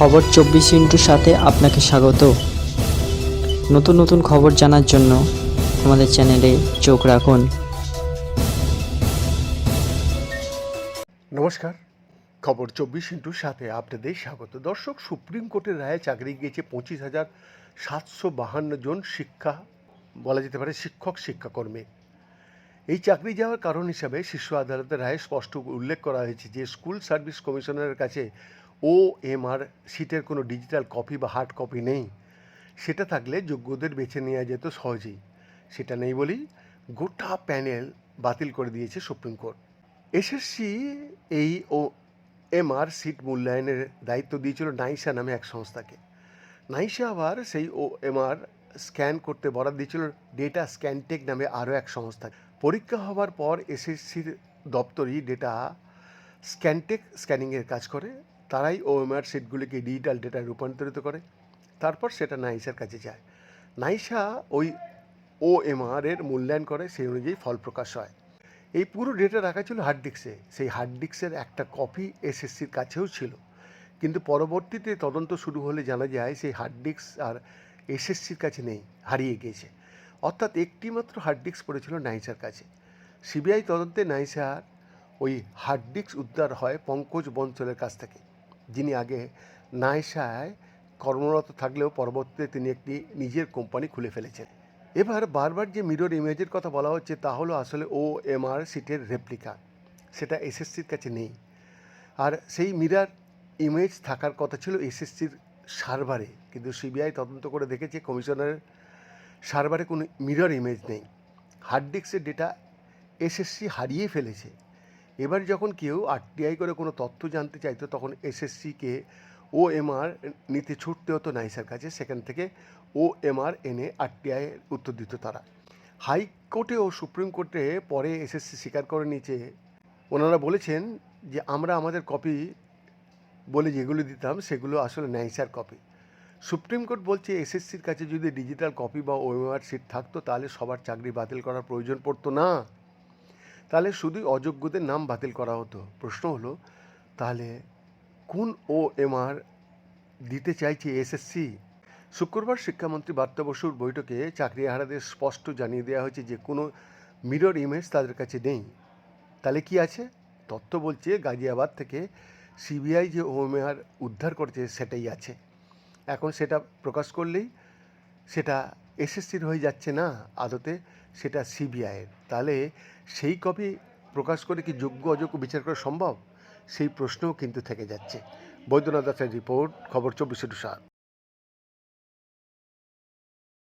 খবর চব্বিশ ইন্টুর সাথে আপনাকে স্বাগত। নতুন নতুন খবর জানার জন্য আমাদের চ্যানেলে চোখ রাখুন। নমস্কার। খবর চব্বিশ ইন্টুর সাথে আপনাদের স্বাগত। দর্শক, সুপ্রিম কোর্টের রায়ে চাকরি গিয়েছে পঁচিশ হাজার সাতশো বাহান্ন জন শিক্ষা, বলা যেতে পারে শিক্ষক, শিক্ষাকর্মী। এই চাকরি যাওয়ার কারণ হিসাবে শীর্ষ আদালতের রায়ে স্পষ্ট উল্লেখ করা হয়েছে যে, স্কুল সার্ভিস কমিশনারের কাছে ও এম আর সিটের কোনো ডিজিটাল কপি বা হার্ড কপি নেই। সেটা থাকলে যোগ্যদের বেছে নেওয়া যেত সহজেই। সেটা নেই বলেই গোটা প্যানেল বাতিল করে দিয়েছে সুপ্রিম কোর্ট। এসএসসি এই ও এমআর সিট মূল্যায়নের দায়িত্ব দিয়েছিল নাইসা নামে এক সংস্থাকে। নাইসা আবার সেই ও এমআর স্ক্যান করতে বরাদ দিয়েছিল ডেটা স্ক্যানটেক নামে আরও এক সংস্থা। পরীক্ষা হওয়ার পর এসএসসির দপ্তরই ডেটা স্ক্যানটেক স্ক্যানিংয়ের কাজ করে। তারাই ওএমআর সিটগুলিকে ডিজিটাল ডেটায় রূপান্তরিত করে। তারপর সেটা নাইসার কাছে যায়। নাইসা ওই ওএমআর এর মূল্যায়ন করে, সেই অনুযায়ী ফল প্রকাশ হয়। এই পুরো ডেটা রাখা ছিল হার্ড ডিস্কে সেই হার্ড ডিস্কের একটা কপি এসএসসির কাছেও ছিল। কিন্তু পরবর্তীতে তদন্ত শুরু হলে জানা যায়, সেই হার্ড ডিস্ক আর এসএসসির কাছে নেই, হারিয়ে গিয়েছে। অর্থাৎ একটি মাত্র হার্ড ডিস্ক পড়েছিল নাইসার কাছে। সিবিআই তদন্তে নাইসার ওই হার্ড ডিস্ক উদ্ধার হয় পঙ্কজ বঞ্চলের কাছ থেকে। যিনি আগে নাইসায় কর্মরত থাকলেও পরবর্তীতে তিনি একটি নিজের কোম্পানি খুলে ফেলেছেন। এবার বারবার যে মিরর ইমেজের কথা বলা হচ্ছে, তা হলো আসলে ও এমআর সিটের রেপ্লিকা সেটা এসএসসির কাছে নেই। আর সেই মিরার ইমেজ থাকার কথা ছিল এসএসসির সার্ভারে। কিন্তু সিবিআই তদন্ত করে দেখেছে, কমিশনারের সার্ভারে কোনো মিরর ইমেজ নেই। হার্ড ডিস্কের ডেটা এসএসসি হারিয়ে ফেলেছে। এবার যখন কেউ আরটিআই করে কোনো তথ্য জানতে চাইতো, তখন এসএসসিকে ও এমআর নিতে ছুটতে হতো নাইসার কাছে। সেখান থেকে ও এমআর এনে আরটিআই উত্তর দিত তারা। হাইকোর্টে ও সুপ্রিম কোর্টে পরে এসএসসি স্বীকার করে নিয়েছে। ওনারা বলেছেন যে, আমরা আমাদের কপি বলে যেগুলো দিতাম, সেগুলো আসলে নাইসার কপি। সুপ্রিম কোর্ট বলছে এসএসসির কাছে যদি ডিজিটাল কপি বা ওএমআর সিট থাকতো, তাহলে সবার চাকরি বাতিল করার প্রয়োজন পড়তো না। তাহলে শুধুই অযোগ্যদের নাম বাতিল করা হতো। প্রশ্ন হলো, তাহলে কোন ও এমআর দিতে চাইছে এসএসসি শুক্রবার শিক্ষামন্ত্রী বার্তা বসুর বৈঠকে চাকরিহারাদের স্পষ্ট জানিয়ে দেওয়া হয়েছে যে, কোনো মিরর ইমেজ তাদের কাছে নেই। তাহলে কি আছে? তথ্য বলছে, গাজিয়াবাদ থেকে সিবিআই যে ওএমআর উদ্ধার করেছে, সেটাই আছে। এখন সেটা প্রকাশ করলেই সেটা এসএসসির হয়ে যাচ্ছে না আদতে, সেটা সিবিআইয়ের তাহলে সেই কপি প্রকাশ করে কি যোগ্য অযোগ্য বিচার করা সম্ভব? সেই প্রশ্নও কিন্তু থেকে যাচ্ছে। বৈদ্যনাথ দাসের রিপোর্ট, খবর চব্বিশে টু